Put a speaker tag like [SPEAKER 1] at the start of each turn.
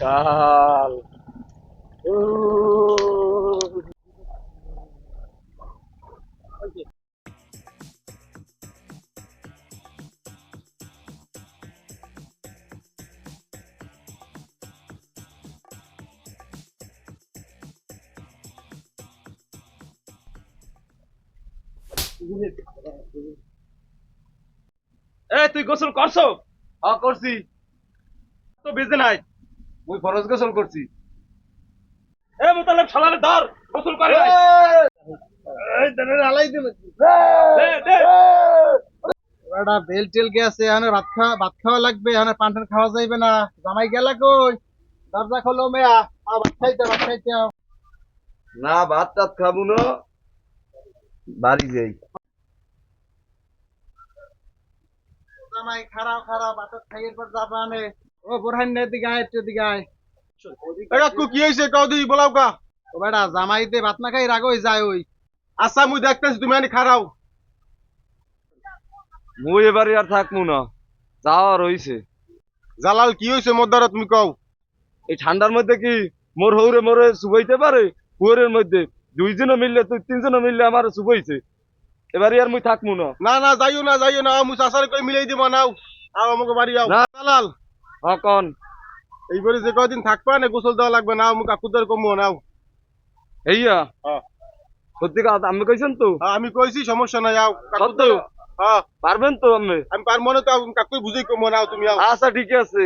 [SPEAKER 1] কাল। এ তুই গোসল করছ?
[SPEAKER 2] হ্যাঁ করছি।
[SPEAKER 1] তো বেজে নাই।
[SPEAKER 2] মুই ফরজ গোসল করছি।
[SPEAKER 1] এ মোতালেব শালারে ধর গোসল করে
[SPEAKER 2] এই দেনে আলাই দিল
[SPEAKER 1] দে
[SPEAKER 2] বেল টেল গেছে এখানে খাওয়া ভাত খাওয়া লাগবে এখানে পান টান খাওয়া যাইবে না। জামাই গেলা কই? দরজা খোলো মেয়া। আ ভাত খাইতে ভাত খাইতে
[SPEAKER 3] না ভাত টাত খাব না। বাড়ি যাই।
[SPEAKER 2] জামাই খারাপ খারাপ ভাত খাইয়ের পর ও বোরহান নে দিকে আয় একটু দিকে আয়।
[SPEAKER 4] এটা কু কি হয়েছে? কও দিই বলাও কা।
[SPEAKER 2] ও বেটা জামাইতে ভাত না খাই রাগ হই যায় ওই।
[SPEAKER 4] আচ্ছা মুই দেখতেছি তুমি আনি খারাও।
[SPEAKER 3] মুই এবারে আর থাকব না। যাওয়া রইছে।
[SPEAKER 4] জালাল কি হয়েছে মোদ্দারা তুমি কও।
[SPEAKER 3] এই ঠান্ডার মধ্যে কি মোর হৌরে মোরে শুবাইতে পারে? কুয়ারের মধ্যে দুইজনে মিললে তুই তিনজনে মিললে আমার শুবাইছে। এবারে আর মুই থাকব না।
[SPEAKER 4] না না যাইও না যাইও না। মুই চাষার কই মিলাই দিব নাও। আও আমাকে বাড়ি আও।
[SPEAKER 3] না।
[SPEAKER 4] জালাল
[SPEAKER 3] হকন
[SPEAKER 4] এইবারে যে কয়দিন থাকবা না গোসল দেওয়া লাগবে না আমি কাকুদের কমবো নাও।
[SPEAKER 3] এইয়া। সত্যি কথা আমি কইছেন তো?
[SPEAKER 4] আমি কইছি সমস্যা নাই আও
[SPEAKER 3] সত্য?
[SPEAKER 4] হ্যাঁ
[SPEAKER 3] পারবেন তো আমি?
[SPEAKER 4] আমি পারব না তো কাকুই বুঝেই কমবো নাও তুমি
[SPEAKER 3] আচ্ছা ঠিক আছে।